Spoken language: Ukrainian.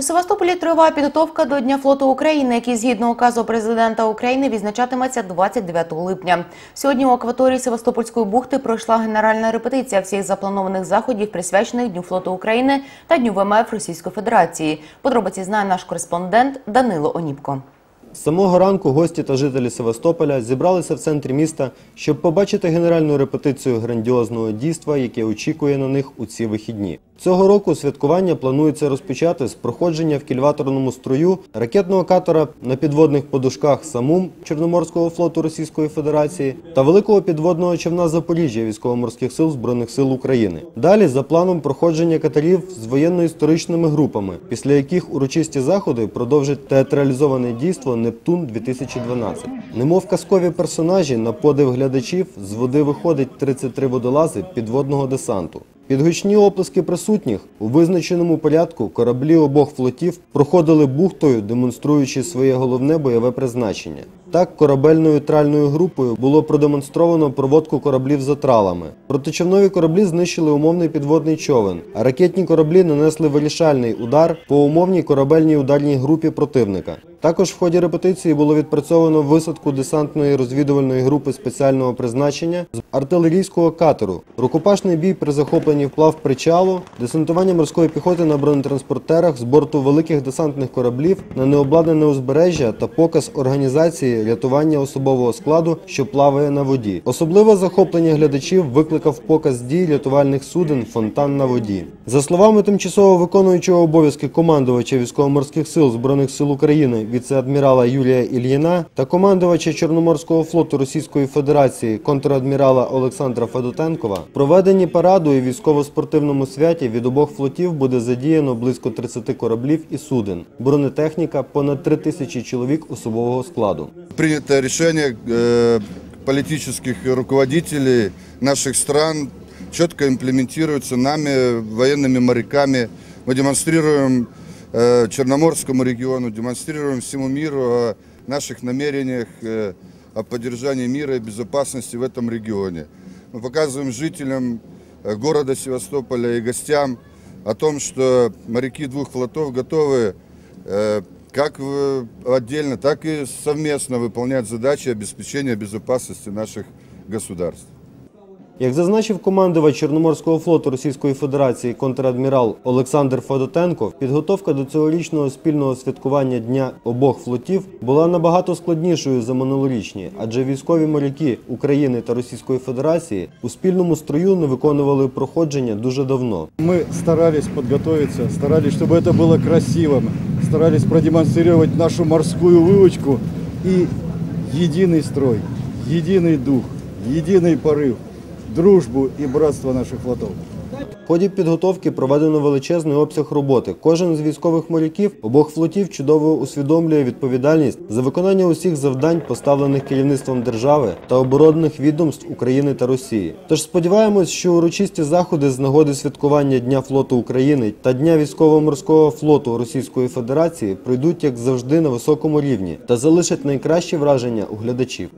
У Севастополі триває підготовка до Дня флоту України, який згідно указу президента України відзначатиметься 29 липня. Сьогодні у акваторії Севастопольської бухти пройшла генеральна репетиція всіх запланованих заходів, присвячених Дню флоту України та Дню ВМФ Російської Федерації. Подробиці знає наш кореспондент Данило Оніпко. З самого ранку гості та жителі Севастополя зібралися в центрі міста, щоб побачити генеральну репетицію грандіозного дійства, яке очікує на них у ці вихідні. Цього року святкування планується розпочати з проходження в кільваторному строю ракетного катера на підводних подушках Самум Чорноморського флоту Російської Федерації та великого підводного човна Запоріжжя військово-морських сил Збройних сил України. Далі за планом проходження катерів з воєнно-історичними групами, після яких урочисті заходи продовжить театралізоване дійство Нептун 2012. Немов казкові персонажі на подив глядачів з води виходить 33 водолази підводного десанту. Під гучні оплески присутніх у визначеному порядку кораблі обох флотів проходили бухтою, демонструючи своє головне бойове призначення. Так, корабельною тральною групою було продемонстровано проводку кораблів за тралами. Протичовнові кораблі знищили умовний підводний човен, а ракетні кораблі нанесли вирішальний удар по умовній корабельній ударній групі противника. Також в ході репетиції було відпрацьовано висадку десантної розвідувальної групи спеціального призначення з артилерійського катеру, рукопашний бій при захопленні вплав причалу, десантування морської піхоти на бронетранспортерах з борту великих десантних кораблів на необладнане узбережжя та показ організації рятування особового складу, що плаває на воді. Особливе захоплення глядачів викликав показ дій рятувальних суден Фонтан на воді. За словами тимчасово виконуючого обов'язки командувача військово-морських сил збройних сил України віце-адмірала Юлія Ільїна та командувача Чорноморського флоту Російської Федерації контрадмірала Олександра Федотенкова, проведенні параду і військово-спортивному святі від обох флотів буде задіяно близько 30 кораблів і суден, бронетехніка понад 3 тисячі чоловік особового складу. принято решение э, политических руководителей наших стран четко имплементируется нами, военными моряками. Мы демонстрируем э, Черноморскому региону, демонстрируем всему миру о наших намерениях э, о поддержании мира и безопасности в этом регионе. Мы показываем жителям э, города Севастополя и гостям о том, что моряки двух флотов готовы э, как отдельно, так и совместно выполнять задачи обеспечения безопасности наших государств. Як зазначив командувач Чорноморського флоту Російської Федерації контрадмірал Олександр Федотенко, підготовка до цьогорічного спільного святкування Дня обох флотів була набагато складнішою за минулорічні, адже військові моряки України та Російської Федерації у спільному строю не виконували проходження дуже давно. Мы старались подготовиться, старались, чтобы это было красивым, старались продемонстрировать нашу морскую выучку и единый строй, единый дух, единый порыв, дружбу и братство наших флотов. В ході підготовки проведено величезний обсяг роботи. Кожен з військових моряків обох флотів чудово усвідомлює відповідальність за виконання усіх завдань, поставлених керівництвом держави та оборонних відомств України та Росії. Тож сподіваємось, що урочисті заходи з нагоди святкування Дня флоту України та Дня військово-морського флоту Російської Федерації пройдуть як завжди на високому рівні та залишать найкращі враження у глядачів.